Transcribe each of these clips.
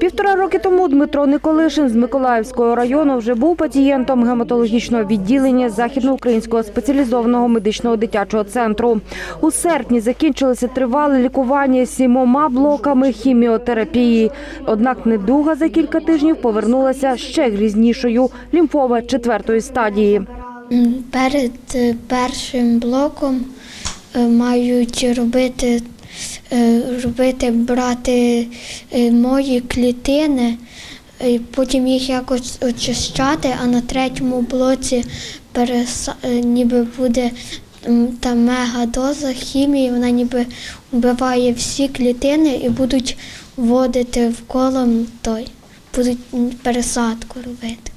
Півтора роки тому Дмитро Николишин з Миколаївського району вже був пацієнтом гематологічного відділення Західноукраїнського спеціалізованого медичного дитячого центру. У серпні закінчилося тривале лікування сімома блоками хіміотерапії. Однак недуга за кілька тижнів повернулася ще грізнішою – лімфома четвертої стадії. Перед е, першим блоком е, мають робити, робити брати е, мої клітини, потім їх якось очищати, а на третьому блоці переса... е, ніби буде та мегадоза хімії, вона ніби вбиває всі клітини і будуть вводити в колом той, будуть пересадку робити.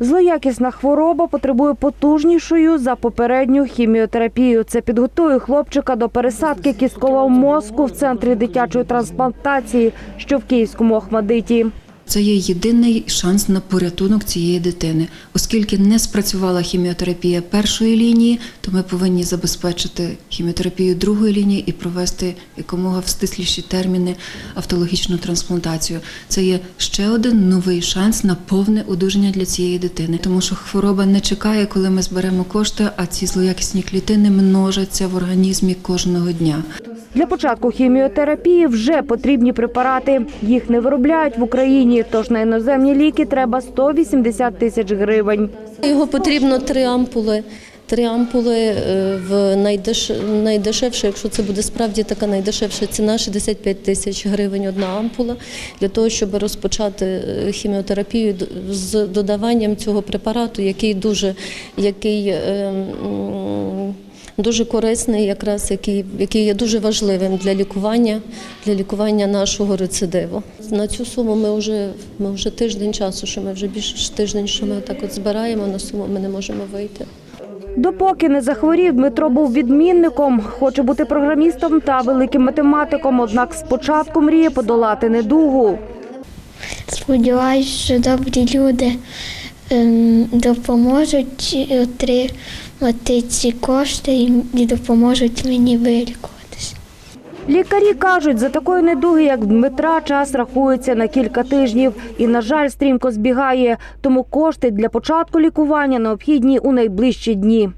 Злоякісна хвороба потребує потужнішою за попередню хіміотерапію. Це підготує хлопчика до пересадки кісткового мозку в центрі дитячої трансплантації, що в Київському Охмадиті. Це є єдиний шанс на порятунок цієї дитини. Оскільки не спрацювала хіміотерапія першої лінії, то ми повинні забезпечити хіміотерапію другої лінії і провести якомога в стисліші терміни автологічну трансплантацію. Це є ще один новий шанс на повне одужання для цієї дитини, тому що хвороба не чекає, коли ми зберемо кошти, а ці злоякісні клітини множаться в організмі кожного дня. Для початку хіміотерапії вже потрібні препарати. Їх не виробляють в Україні, тож на іноземні ліки треба 180 тисяч гривень. Його потрібно три ампули. Три ампули е, в найдеш... найдешевше, якщо це буде справді така найдешевша ціна, 65 тисяч гривень одна ампула, для того, щоб розпочати е, хіміотерапію з додаванням цього препарату, який дуже, який, е, дуже корисний, якраз який, який є дуже важливим для лікування, для лікування нашого рецидиву. На цю суму ми вже, ми вже тиждень часу, що ми вже більше тиждень, що ми так от збираємо, на суму ми не можемо вийти. Допоки не захворів, Дмитро був відмінником, хоче бути програмістом та великим математиком. Однак спочатку мріє подолати недугу. Сподіваюсь, що добрі люди ем, допоможуть отримати ці кошти і- допоможуть мені вилікуватися. Лікарі кажуть, за такої недуги, як Дмитра, час рахується на кілька тижнів і, на жаль, стрімко збігає. Тому кошти для початку лікування необхідні у найближчі дні.